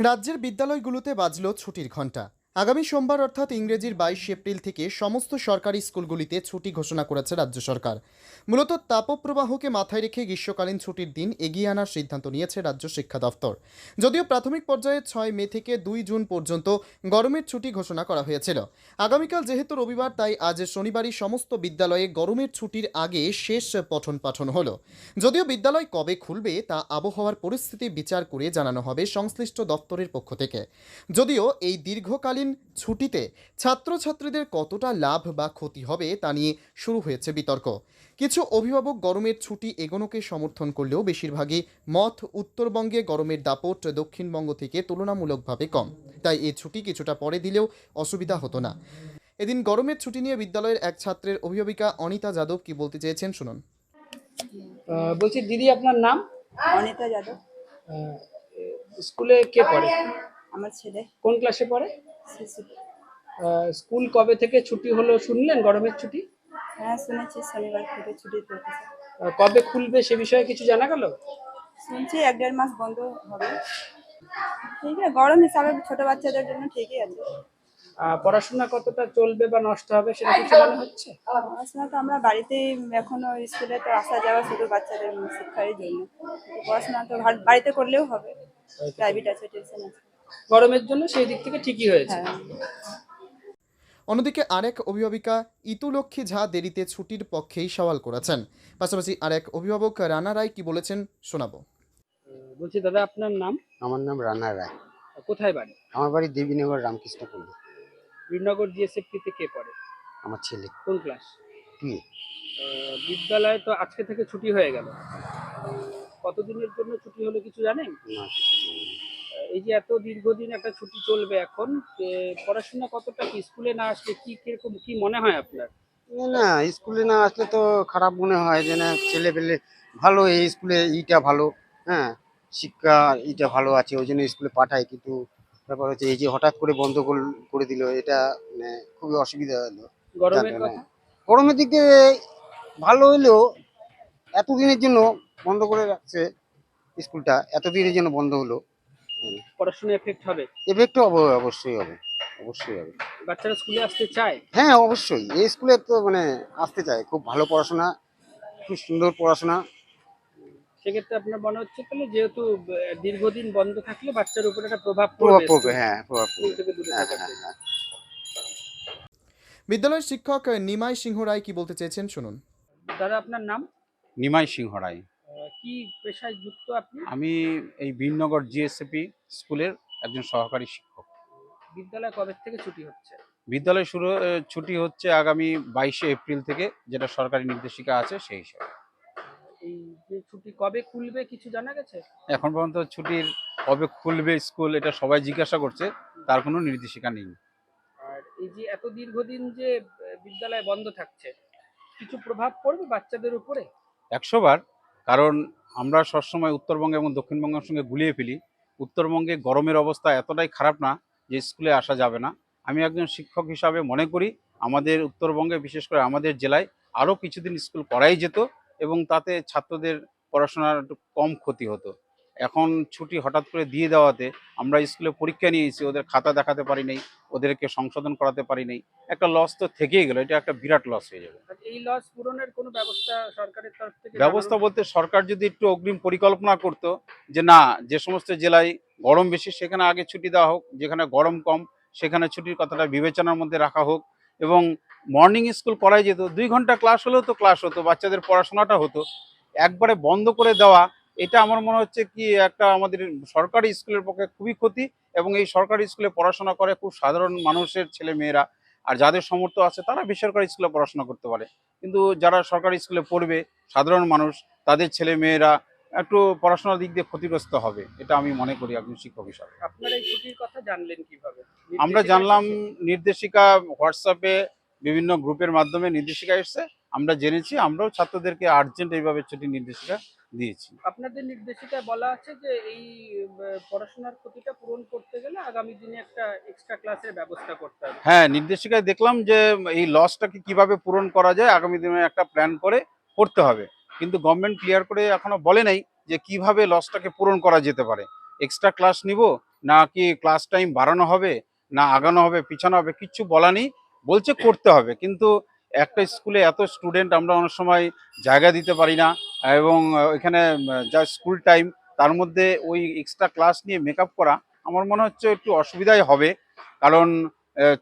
রাজ্যের বিদ্যালয়গুলোতে বাজল ছুটির ঘণ্টা। আগামী সোমবার অর্থাৎ ইংরেজির বাইশ এপ্রিল থেকে সমস্ত সরকারি স্কুলগুলিতে ছুটি ঘোষণা করেছে রাজ্য সরকার। মূলত তাপপ্রবাহকে মাথায় রেখে গ্রীষ্মকালীন ছুটির দিন এগিয়ে আনার সিদ্ধান্ত নিয়েছে রাজ্য শিক্ষা দফতর যদিও প্রাথমিক পর্যায়ে ছয় মে থেকে দুই জুন পর্যন্ত গরমের ছুটি ঘোষণা করা হয়েছিল। আগামীকাল যেহেতু রবিবার, তাই আজ শনিবারই সমস্ত বিদ্যালয়ে গরমের ছুটির আগে শেষ পঠন পাঠন হলো। যদিও বিদ্যালয় কবে খুলবে তা আবহাওয়ার পরিস্থিতি বিচার করে জানানো হবে সংশ্লিষ্ট দপ্তরের পক্ষ থেকে। যদিও এই দীর্ঘকালীন ছুটিতে ছাত্রছাত্রীদের কতটা লাভ বা ক্ষতি হবে তা নিয়ে শুরু হয়েছে বিতর্ক। কিছু অভিভাবক গরমের ছুটি এগোনোকে সমর্থন করলেও বেশিরভাগই মত উত্তরবঙ্গে গরমের দাপট দক্ষিণবঙ্গ থেকে তুলনামূলকভাবে কম। তাই এই ছুটি কিছুটা পরে দিলেও অসুবিধা হতো না। এদিন গরমের ছুটি নিয়ে বিদ্যালয়ের এক ছাত্রের অভিভাবিকা অনিতা যাদব কি বলতে চেয়েছেন শুনুন। আহ, বলছি দিদি আপনার নাম? অনিতা যাদব। স্কুলে কে পড়ে? আমার ছেলে। কোন ক্লাসে পড়ে? স্কুল কবে থেকে ছুটি হলো শুনলেন? গরমের ছুটি? হ্যাঁ শুনেছি শনিবার থেকে ছুটি পড়তেছে কবে খুলবে সে বিষয়ে কিছু জানা গেল? শুনছি এক দেড় মাস বন্ধ হবে। ঠিক আছে গরম হিসাবে ছোট বাচ্চাদের জন্য ঠিকই আছে। পড়াশোনা কতটা চলবে বা নষ্ট হবে সেটা কিছু মনে হচ্ছে? পড়াশোনা তো আমরা বাড়িতেই এখনও স্কুলে তো আসা যাওয়া শুধু বাচ্চাদের শিক্ষার জন্য। পড়াশোনা তো বাড়িতে করলেও হবে। প্রাইভেট আছে টিউশন আছে। গরমের জন্য সেই দিক থেকে ঠিকই হয়েছে। হ্যাঁ। অন্যদিকে আরেক অভিভাবিকা ইতুলক্ষ্মী ঝা দেরিতে ছুটির পক্ষেই সওয়াল করেছেন। পাশাপাশি আরেক অভিভাবক রানা রায় কি বলেছেন শোনাবো। বলছি দাদা আপনার নাম? আমার নাম রানা রায়। কোথায় বাড়ি? আমার বাড়ি দেবীনগর রামকৃষ্ণপুর বীরনগর জিএসএফটিতে কে পড়ে? আমার ছেলে। কোন ক্লাস? তুই বিদ্যালয়ে তো আজকে থেকে ছুটি হয়ে গেল। কতদিনের জন্য ছুটি হলো কিছু জানেন? না এই যে এত দীর্ঘদিন একটা ছুটি চলবে এখন পড়াশোনা কতটা স্কুলে না আসলে কি কীরকম কি মনে হয় আপনার? না স্কুলে না আসলে তো খারাপ মনে হয় যে না ছেলে পেলে ভালো এই স্কুলে ইটা ভালো হ্যাঁ শিক্ষা এইটা ভালো আছে ওই জন্য স্কুলে পাঠায় কিন্তু ব্যাপার হচ্ছে এই যে হঠাৎ করে বন্ধ করে দিল এটা মানে খুবই অসুবিধা হলো। গরমের দিক দিয়ে ভালো হইলেও এতদিনের জন্য বন্ধ করে রাখছে স্কুলটা এতদিনের জন্য বন্ধ হলো। পড়াশোনা এফেক্ট হবে? এফেক্ট অবশ্যই হবে অবশ্যই হবে। বাচ্চারা স্কুলে আসতে চায়? হ্যাঁ অবশ্যই। এই স্কুলে তো মানে আসতে চায় খুব ভালো পড়াশোনা খুব সুন্দর পড়াশোনা। সেক্ষেত্রে আপনার মনে হচ্ছে তাহলে যেহেতু দীর্ঘদিন বন্ধ থাকলে বাচ্চার উপর একটা প্রভাব প্রভাব পড়বে পড়বে হ্যাঁ প্রভাব পড়বে। হ্যাঁ, হ্যাঁ। বিদ্যালয়ের শিক্ষক নিমাই সিংহ রায় কি বলতে চেয়েছেন শুনুন। দাদা আপনার নাম? নিমাই সিংহ রায়। কি পেশায় যুক্ত আপনি? আমি এই বীরনগর জিএসএপি স্কুলের একজন সহকারী শিক্ষক। বিদ্যালয় কবে থেকে ছুটি হচ্ছে? বিদ্যালয় শুরু ছুটি হচ্ছে আগামী বাইশে এপ্রিল থেকে যেটা সরকারি নির্দেশিকা আছে সেই হিসাবে। এই যে ছুটি কবে খুলবে কিছু জানা গেছে? এখন পর্যন্ত ছুটির কবে খুলবে স্কুল এটা সবাই জিজ্ঞাসা করছে তার কোনো নির্দেশিকা নেই। আর এই যে এত দীর্ঘদিন যে বিদ্যালয় বন্ধ থাকছে কিছু প্রভাব পড়বে বাচ্চাদের উপরে? একশো বার কারণ আমরা সবসময় উত্তরবঙ্গ এবং দক্ষিণবঙ্গের সঙ্গে গুলিয়ে ফেলি। উত্তরবঙ্গে গরমের অবস্থা এতটাই খারাপ না যে স্কুলে আসা যাবে না। আমি একজন শিক্ষক হিসাবে মনে করি আমাদের উত্তরবঙ্গে, বিশেষ করে আমাদের জেলায় আরও কিছুদিন স্কুল করাই যেত এবং তাতে ছাত্রদের পড়াশোনার একটু কম ক্ষতি হতো। এখন ছুটি হঠাৎ করে দিয়ে দেওয়াতে আমরা স্কুলে পরীক্ষা নিয়েছি ওদের খাতা দেখাতে পারি নাই ওদেরকে সংশোধন করাতে পারি নাই একটা লস তো থেকেই গেল এটা একটা বিরাট লস হয়ে যাবে। এই লস পূরণের কোনো ব্যবস্থা সরকারের তরফ থেকে ব্যবস্থা বলতে সরকার যদি একটু অগ্রিম পরিকল্পনা করত যে না যে সমস্ত জেলায় গরম বেশি সেখানে আগে ছুটি দেওয়া হোক যেখানে গরম কম সেখানে ছুটির কথাটা বিবেচনার মধ্যে রাখা হোক এবং মর্নিং স্কুল করাই যেত দুই ঘণ্টা ক্লাস হলেও তো ক্লাস হতো বাচ্চাদের পড়াশোনাটা হতো। একবারে বন্ধ করে দেওয়া এটা আমার মনে হচ্ছে কি একটা আমাদের সরকারি স্কুলের পক্ষে খুবই ক্ষতি এবং এই সরকারি স্কুলে পড়াশোনা করে খুব সাধারণ মানুষের ছেলে মেয়েরা আর যাদের সামর্থ্য আছে তারা বেসরকারি স্কুলে পড়াশোনা করতে পারে। কিন্তু যারা সরকারি স্কুলে পড়বে সাধারণ মানুষ তাদের ছেলে মেয়েরা একটু পড়াশোনার দিক দিয়ে ক্ষতিগ্রস্ত হবে এটা আমি মনে করি একজন শিক্ষক হিসাবে। আপনারা এই ছুটির কথা জানলেন কীভাবে? আমরা জানলাম নির্দেশিকা হোয়াটসঅ্যাপে বিভিন্ন গ্রুপের মাধ্যমে নির্দেশিকা এসছে। আমরা জেনেছি আমরাও ছাত্রদেরকে আর্জেন্ট এইভাবে ছুটি নির্দেশিকা দিয়েছি। আপনাদের নির্দেশিকায় বলা আছে যে এই পড়াশোনার ক্ষতিটা পূরণ করতে গেলে আগামী দিনে একটা এক্সট্রা ক্লাসের ব্যবস্থা করতে হবে। হ্যাঁ নির্দেশিকায় দেখলাম যে এই লসটাকে কীভাবে পূরণ করা যায় আগামী দিনে একটা প্ল্যান করে করতে হবে। কিন্তু গভর্নমেন্ট ক্লিয়ার করে এখনও বলে নাই যে কীভাবে লসটাকে পূরণ করা যেতে পারে। এক্সট্রা ক্লাস নিব না কি ক্লাস টাইম বাড়ানো হবে না আগানো হবে পিছানো হবে কিচ্ছু বলা নেই। বলছে করতে হবে কিন্তু একটা স্কুলে এত স্টুডেন্ট আমরা অনেক সময় জায়গা দিতে পারি না, এবং এখানে যা স্কুল টাইম, তার মধ্যে ওই এক্সট্রা ক্লাস নিয়ে মেকআপ করা আমার মনে হচ্ছে একটু অসুবিধাই হবে। কারণ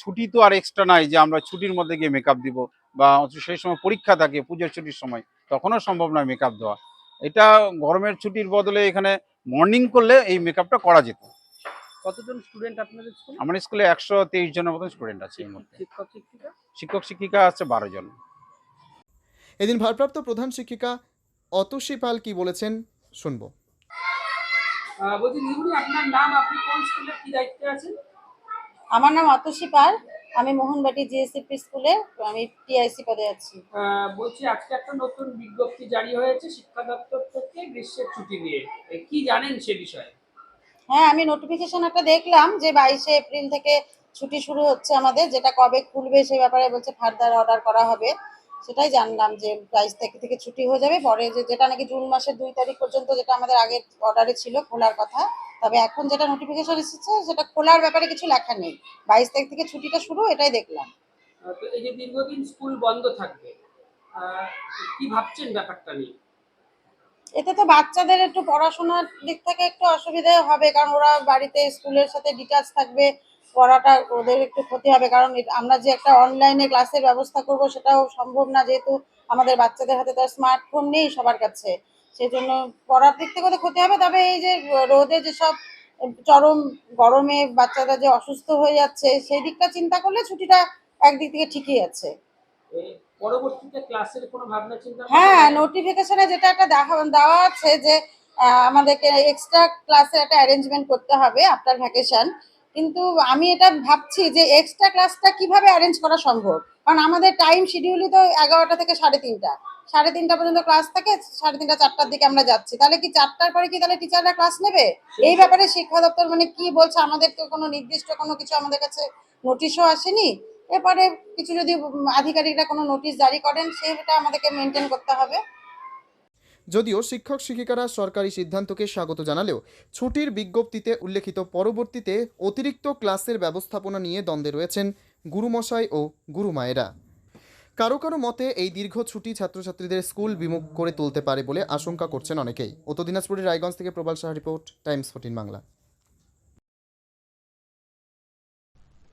ছুটি তো আর এক্সট্রা নাই যে আমরা ছুটির মধ্যে গিয়ে মেকআপ দিব, বা সেই সময় পরীক্ষা থাকে, পুজোর ছুটির সময়, তখনও সম্ভব নয় মেকআপ দেওয়া। এটা গরমের ছুটির বদলে এখানে মর্নিং করলে এই মেকআপটা করা যেত। কতজন স্টুডেন্ট আপনাদের স্কুলে আমাদের স্কুলে একশো তেইশ জনের মতন স্টুডেন্ট আছে এই মুহূর্তে। শিক্ষক শিক্ষিকা? শিক্ষক শিক্ষিকা আছে বারো জন। এদিন ভারপ্রাপ্ত প্রধান শিক্ষিকা অতসী পাল কি বলেছেন শুনব। বলছি দিদিমণি আপনার নাম আপনি কোন স্কুলে কি দায়িত্বে আছেন? আমার নাম অতসী পাল। আমি মোহনবাটি জিএসসিপি স্কুলে আমি টিআইসি পদে আছি। বলছি আজকে একটা নতুন বিজ্ঞপ্তি জারি হয়েছে শিক্ষা দপ্তর থেকে গ্রীষ্মের ছুটি নিয়ে। এ, কি জানেন সে বিষয়ে? হ্যাঁ আমি নোটিফিকেশন একটা দেখলাম যে বাইশে এপ্রিল থেকে ছুটি শুরু হচ্ছে আমাদের, যেটা কবে খুলবে সেই ব্যাপারে বলছে ফার্দার অর্ডার করা হবে। সেটাই জানলাম যে বাইশ তারিখ থেকে ছুটি হয়ে যাবে। পরে যে যেটা নাকি জুন মাসের দুই তারিখ পর্যন্ত যেটা আমাদের আগে অর্ডারে ছিল খোলার কথা, তবে এখন যেটা নোটিফিকেশন এসেছে সেটা খোলার ব্যাপারে কিছু লেখা নেই। বাইশ তারিখ থেকে ছুটিটা শুরু, এটাই দেখলাম। এই যে দীর্ঘদিন স্কুল বন্ধ থাকবে কি ভাবছেন ব্যাপারটা নিয়ে? এতে তো বাচ্চাদের একটু পড়াশোনার দিক থেকে একটু অসুবিধা হবে, কারণ ওরা বাড়িতে স্কুলের সাথে ডিটাচ থাকবে, পড়াটা ওদের একটু ক্ষতি হবে, কারণ আমরা যে একটা অনলাইনে ক্লাসের ব্যবস্থা করব সেটাও সম্ভব না, যেহেতু আমাদের বাচ্চাদের হাতে তো স্মার্টফোন নেই সবার কাছে সেই জন্য পড়ার দিক থেকে ওদের ক্ষতি হবে, তবে এই যে রোদে যেসব চরম গরমে বাচ্চারা যে অসুস্থ হয়ে যাচ্ছে, সেই দিকটা চিন্তা করলে ছুটিটা একদিক থেকে ঠিকই আছে। পরবর্তীতে ক্লাসের কোনো ভাবনা চিন্তা? হ্যাঁ নোটিফিকেশনে যেটা একটা দেখা দেওয়া আছে যে আমাদেরকে এক্সট্রা ক্লাসের একটা অ্যারেঞ্জমেন্ট করতে হবে আফটার ভ্যাকেশন কিন্তু আমি এটা ভাবছি যে এক্সট্রা ক্লাসটা কীভাবে অ্যারেঞ্জ করা সম্ভব? কারণ আমাদের টাইম শিডিউলই তো এগারোটা থেকে সাড়ে তিনটা। সাড়ে তিনটা পর্যন্ত ক্লাস থাকে সাড়ে তিনটা চারটার দিকে আমরা যাচ্ছি। তাহলে কি চারটার পরে কি তাহলে টিচাররা ক্লাস নেবে? এই ব্যাপারে শিক্ষা দপ্তর মানে কি বলছে? আমাদের তো কোনো নির্দিষ্ট কোনো কিছু আমাদের কাছে নোটিশও আসেনি। এরপরে কিছু যদি আধিকারিকরা কোনো নোটিশ জারি করেন, সেটা আমাদেরকে মেনটেন করতে হবে। যদিও শিক্ষক শিক্ষিকারা সরকারি সিদ্ধান্তকে স্বাগত জানালেও ছুটির বিজ্ঞপ্তিতে উল্লেখিত পরবর্তীতে অতিরিক্ত ক্লাসের ব্যবস্থাপনা নিয়ে দ্বন্দ্বে রয়েছেন গুরুমশাই ও গুরুমায়েরা। কারও কারও মতে এই দীর্ঘ ছুটি ছাত্রছাত্রীদের স্কুল বিমুখ করে তুলতে পারে বলে আশঙ্কা করছেন অনেকেই। উত্তর দিনাজপুরের রায়গঞ্জ থেকে Prabal Saha report, Times fourteen Bangla.